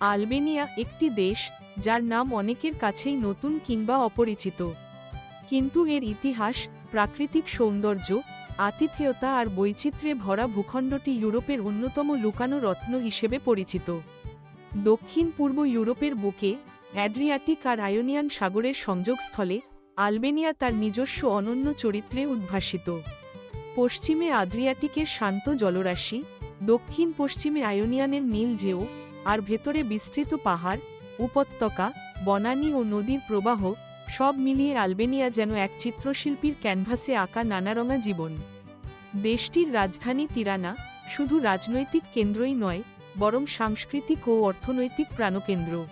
Albania একটি দেশ যার নাম অনেকের কাছেই নতুন কিংবা অপরিচিত। কিন্তু এর ইতিহাস, প্রাকৃতিক সৌন্দর্য, আতিথেয়তা আর বৈচিত্র্যে ভরা ভূখণ্ডটি ইউরোপের অন্যতম লুকানো রত্ন হিসেবে পরিচিত। দক্ষিণ পূর্ব ইউরোপের বুকে অ্যাড্রিয়াটিক আর আয়োনিয়ান সাগরের সংযোগস্থলে আলবেনিয়া তার নিজস্ব অনন্য চরিত্রে উদ্ভাসিত। পশ্চিমে আদ্রিয়াটিকের শান্ত জলরাশি, দক্ষিণ পশ্চিমে আয়োনিয়ানের নীল ঢেউ আর ভেতরে বিস্তৃত পাহাড়, উপত্যকা, বনানী ও নদীর প্রবাহ, সব মিলিয়ে আলবেনিয়া যেন এক চিত্রশিল্পীর ক্যানভাসে আঁকা নানারঙা জীবন। দেশটির রাজধানী তিরানা শুধু রাজনৈতিক কেন্দ্রই নয়, বরং সাংস্কৃতিক ও অর্থনৈতিক প্রাণকেন্দ্র।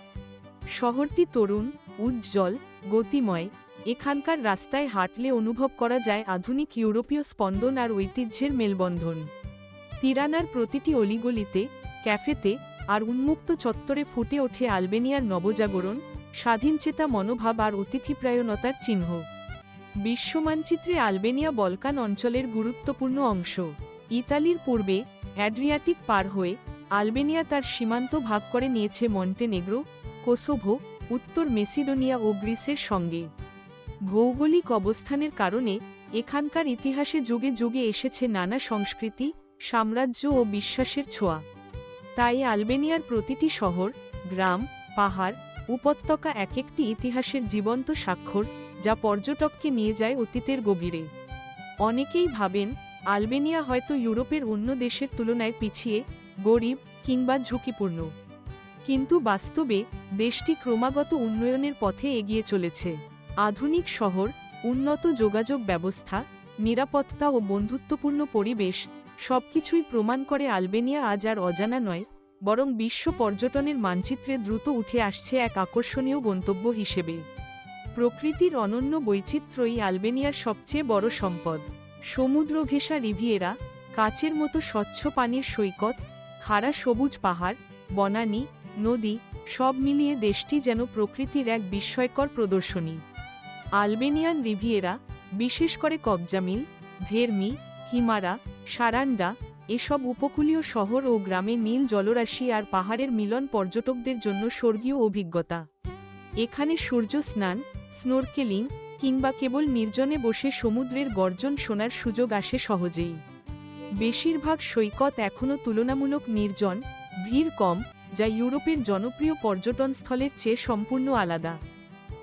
শহরটি তরুণ, উজ্জ্বল, গতিময়, এখানকার রাস্তায় হাঁটলে অনুভব করা যায় আধুনিক ইউরোপীয় স্পন্দন আর ঐতিহ্যের মেলবন্ধন। তিরানার প্রতিটি অলিগলিতে, ক্যাফেতে আর উন্মুক্ত চত্বরে ফুটে ওঠে আলবেনিয়ার নবজাগরণ স্বাধীনচেতা মনোভাব আর অতিথিপ্রায়ণতার চিহ্ন। বিশ্বমানচিত্রে আলবেনিয়া বলকান অঞ্চলের গুরুত্বপূর্ণ অংশ। ইতালির পূর্বে অ্যাড্রিয়াটিক পার হয়ে আলবেনিয়া তার সীমান্ত ভাগ করে নিয়েছে মন্টেনেগ্রো, কোসোভো, উত্তর মেসিডোনিয়া ও গ্রিসের সঙ্গে। ভৌগোলিক অবস্থানের কারণে এখানকার ইতিহাসে যুগে যুগে এসেছে নানা সংস্কৃতি, সাম্রাজ্য ও বিশ্বাসের ছোঁয়া। তাই আলবেনিয়ার প্রতিটি শহর, গ্রাম, পাহাড়, উপত্যকা এক একটি ইতিহাসের জীবন্ত স্বাক্ষর যা পর্যটককে নিয়ে যায় অতীতের গভীরে। অনেকেই ভাবেন, আলবেনিয়া হয়তো ইউরোপের অন্য দেশের তুলনায় পিছিয়ে, গরিব কিংবা ঝুঁকিপূর্ণ। কিন্তু বাস্তবে দেশটি ক্রমাগত উন্নয়নের পথে এগিয়ে চলেছে। আধুনিক শহর, উন্নত যোগাযোগ ব্যবস্থা, নিরাপত্তা ও বন্ধুত্বপূর্ণ পরিবেশ সবকিছুই প্রমাণ করে আলবেনিয়া আজ আর অজানা নয়, বরং বিশ্ব পর্যটনের মানচিত্রে দ্রুত উঠে আসছে এক আকর্ষণীয় গন্তব্য হিসেবে। প্রকৃতির অনন্য বৈচিত্র্যই আলবেনিয়ার সবচেয়ে বড় সম্পদ। সমুদ্র ঘেঁষা রিভিয়েরা, কাচের মতো স্বচ্ছ পানির সৈকত, খাড়া সবুজ পাহাড়, বনানী, নদী, সব মিলিয়ে দেশটি যেন প্রকৃতির এক বিস্ময়কর প্রদর্শনী। আলবেনিয়ান রিভিয়েরা, বিশেষ করে কবজামিল ভেরমি হিমারা, সারান্ডা, এসব উপকূলীয় শহর ও গ্রামে নীল জলরাশি আর পাহাড়ের মিলন পর্যটকদের জন্য স্বর্গীয় অভিজ্ঞতা। এখানে সূর্য স্নান, স্নোরকেলিং কিংবা কেবল নির্জনে বসে সমুদ্রের গর্জন শোনার সুযোগ আসে সহজেই। বেশিরভাগ সৈকত এখনও তুলনামূলক নির্জন, ভিড় কম, যা ইউরোপের জনপ্রিয় পর্যটনস্থলের চেয়ে সম্পূর্ণ আলাদা।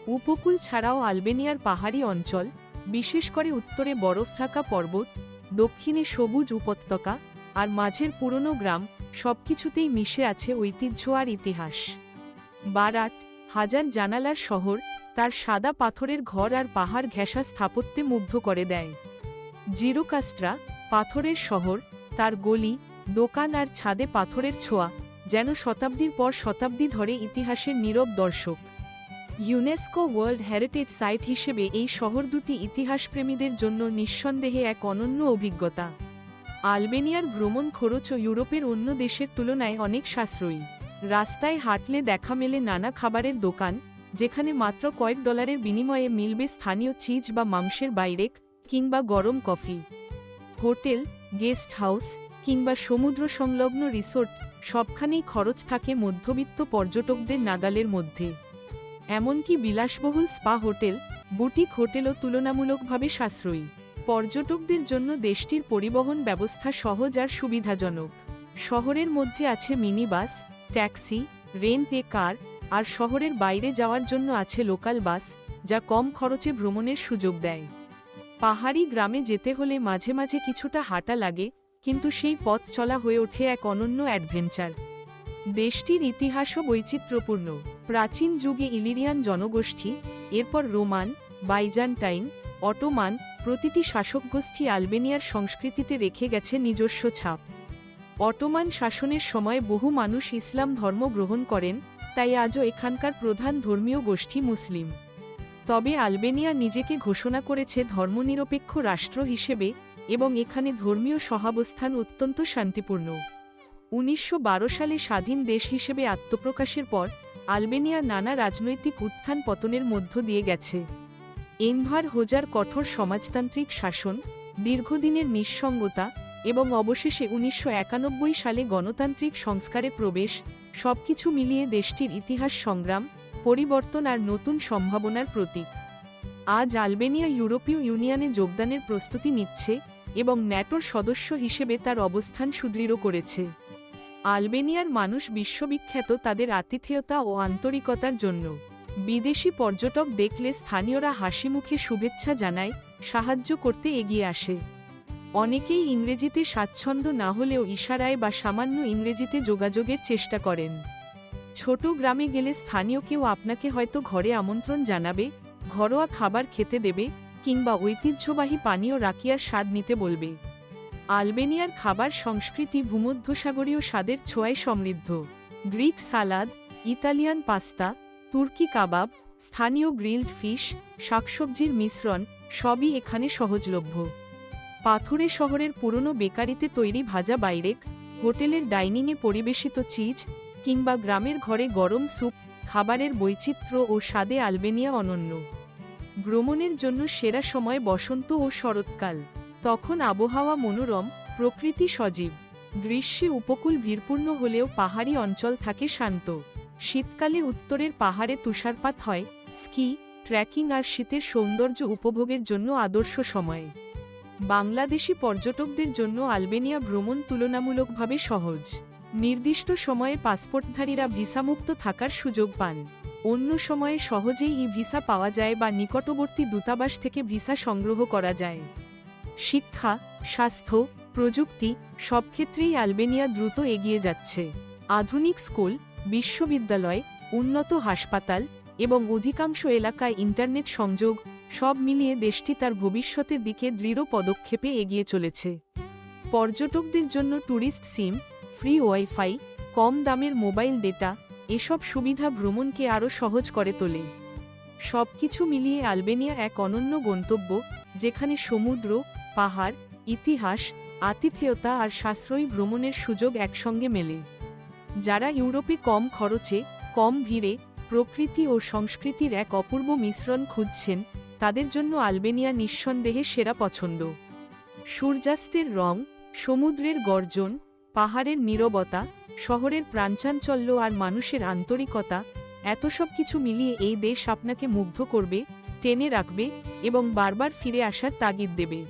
উপকূল ছাড়াও আলবেনিয়ার পাহাড়ি অঞ্চল, বিশেষ করে উত্তরে বরফ থাকা পর্বত দক্ষিণে সবুজ উপত্যকা আর মাঝের পুরনো গ্রাম সবকিছুতেই মিশে আছে ঐতিহ্য আর ইতিহাস। বারাট, হাজার জানালার শহর, তার সাদা পাথরের ঘর আর পাহাড় ঘেঁষা স্থাপত্যে মুগ্ধ করে দেয়। জিরোকাস্ট্রা, পাথরের শহর, তার গলি, দোকান আর ছাদে পাথরের ছোঁয়া, যেন শতাব্দীর পর শতাব্দী ধরে ইতিহাসের নীরব দর্শক। ইউনেস্কো ওয়ার্ল্ড হেরিটেজ সাইট হিসেবে এই শহর দুটি ইতিহাসপ্রেমীদের জন্য নিঃসন্দেহে এক অনন্য অভিজ্ঞতা। আলবেনিয়ার ভ্রমণ খরচও ইউরোপের অন্য দেশের তুলনায় অনেক সাশ্রয়ী। রাস্তায় হাঁটলে দেখা মেলে নানা খাবারের দোকান, যেখানে মাত্র কয়েক ডলারের বিনিময়ে মিলবে স্থানীয় চিজ বা মাংসের বাইরেক কিংবা গরম কফি। হোটেল, গেস্ট হাউস কিংবা সমুদ্র সংলগ্ন রিসোর্ট সবখানেই খরচ থাকে মধ্যবিত্ত পর্যটকদের নাগালের মধ্যে। এমনকি বিলাসবহুল স্পা হোটেল, বুটিক হোটেলও তুলনামূলকভাবে সাশ্রয়ী। পর্যটকদের জন্য দেশটির পরিবহন ব্যবস্থা সহজ আর সুবিধাজনক। শহরের মধ্যে আছে mini bus taxi, rent a car, আর শহরের বাইরে যাওয়ার জন্য আছে লোকাল বাস, যা কম খরচে ভ্রমণের সুযোগ দেয়। পাহাড়ি গ্রামে যেতে হলে মাঝে মাঝে কিছুটা হাঁটা লাগে, কিন্তু সেই পথ চলা হয়ে ওঠে এক অনন্য অ্যাডভেঞ্চার। দেশটির ইতিহাসও বৈচিত্র্যপূর্ণ। প্রাচীন যুগে ইলিরিয়ান জনগোষ্ঠী, এরপর রোমান, বাইজান্টাইন, অটোমান প্রতিটি শাসকগোষ্ঠী আলবেনিয়ার সংস্কৃতিতে রেখে গেছে নিজস্ব ছাপ। অটোমান শাসনের সময় বহু মানুষ ইসলাম ধর্ম গ্রহণ করেন, তাই আজও এখানকার প্রধান ধর্মীয় গোষ্ঠী মুসলিম। তবে আলবেনিয়া নিজেকে ঘোষণা করেছে ধর্মনিরপেক্ষ রাষ্ট্র হিসেবে এবং এখানে ধর্মীয় সহাবস্থান অত্যন্ত শান্তিপূর্ণ। উনিশশো বারো সালে স্বাধীন দেশ হিসেবে আত্মপ্রকাশের পর আলবেনিয়া নানা রাজনৈতিক উত্থান পতনের মধ্য দিয়ে গেছে। এনভার হোজার কঠোর সমাজতান্ত্রিক শাসন, দীর্ঘদিনের নিঃসঙ্গতা এবং অবশেষে উনিশশো একানব্বই সালে গণতান্ত্রিক সংস্কারে প্রবেশ, সবকিছু মিলিয়ে দেশটির ইতিহাস সংগ্রাম, পরিবর্তন আর নতুন সম্ভাবনার প্রতীক। আজ আলবেনিয়া ইউরোপীয় ইউনিয়নে যোগদানের প্রস্তুতি নিচ্ছে এবং ন্যাটোর সদস্য হিসেবে তার অবস্থান সুদৃঢ় করেছে। আলবেনিয়ার মানুষ বিশ্ববিখ্যাত তাদের আতিথেয়তা ও আন্তরিকতার জন্য। বিদেশি পর্যটক দেখলে স্থানীয়রা হাসিমুখে শুভেচ্ছা জানায়, সাহায্য করতে এগিয়ে আসে। অনেকেই ইংরেজিতে স্বাচ্ছন্দ্য না হলেও ইশারায় বা সামান্য ইংরেজিতে যোগাযোগের চেষ্টা করেন। ছোট গ্রামে গেলে স্থানীয় কেউ আপনাকে হয়তো ঘরে আমন্ত্রণ জানাবে, ঘরোয়া খাবার খেতে দেবে, কিংবা ঐতিহ্যবাহী পানীয় রাকিয়ার স্বাদ নিতে বলবে। আলবেনিয়ার খাবার সংস্কৃতি ভূমধ্যসাগরীয় স্বাদের ছোঁয়ায় সমৃদ্ধ। গ্রিক সালাদ, ইতালিয়ান পাস্তা, তুর্কি কাবাব, স্থানীয় গ্রিলড ফিশ, শাকসবজির মিশ্রণ সবই এখানে সহজলভ্য। পাথুরে শহরের পুরনো বেকারিতে তৈরি ভাজা বাইরেক, হোটেলের ডাইনিংয়ে পরিবেশিত চিজ কিংবা গ্রামের ঘরে গরম স্যুপ, খাবারের বৈচিত্র্য ও স্বাদে আলবেনিয়া অনন্য। ভ্রমণের জন্য সেরা সময় বসন্ত ও শরৎকাল। তখন আবহাওয়া মনোরম, প্রকৃতি সজীব। গ্রীষ্মে উপকূল ভিড়পূর্ণ হলেও পাহাড়ি অঞ্চল থাকে শান্ত। শীতকালে উত্তরের পাহাড়ে তুষারপাত হয়, স্কি, ট্রেকিং আর শীতের সৌন্দর্য উপভোগের জন্য আদর্শ সময়। বাংলাদেশি পর্যটকদের জন্য আলবেনিয়া ভ্রমণ তুলনামূলকভাবে সহজ। নির্দিষ্ট সময়ে পাসপোর্টধারীরা ভিসামুক্ত থাকার সুযোগ পান। অন্য সময়ে সহজেই ই ভিসা পাওয়া যায় বা নিকটবর্তী দূতাবাস থেকে ভিসা সংগ্রহ করা যায়। শিক্ষা, স্বাস্থ্য, প্রযুক্তি সব ক্ষেত্রেই আলবেনিয়া দ্রুত এগিয়ে যাচ্ছে। আধুনিক স্কুল, বিশ্ববিদ্যালয়, উন্নত হাসপাতাল এবং অধিকাংশ এলাকায় ইন্টারনেট সংযোগ সব মিলিয়ে দেশটি তার ভবিষ্যতের দিকে দৃঢ় পদক্ষেপে এগিয়ে চলেছে। পর্যটকদের জন্য ট্যুরিস্ট সিম, ফ্রি ওয়াইফাই, কম দামের মোবাইল ডেটা এসব সুবিধা ভ্রমণকে আরও সহজ করে তোলে। সবকিছু মিলিয়ে আলবেনিয়া এক অনন্য গন্তব্য, যেখানে সমুদ্র পাহাড়, ইতিহাস, আতিথেয়তা আর সাশ্রয়ী ভ্রমণের সুযোগ একসঙ্গে মেলে। যারা ইউরোপে কম খরচে, কম ভিড়ে প্রকৃতি ও সংস্কৃতির এক অপূর্ব মিশ্রণ খুঁজছেন, তাদের জন্য আলবেনিয়া নিঃসন্দেহে সেরা পছন্দ। সূর্যাস্তের রং, সমুদ্রের গর্জন, পাহাড়ের নীরবতা, শহরের প্রাণচাঞ্চল্য আর মানুষের আন্তরিকতা, এত সব কিছু মিলিয়ে এই দেশ আপনাকে মুগ্ধ করবে, টেনে রাখবে এবং বারবার ফিরে আসার তাগিদ দেবে।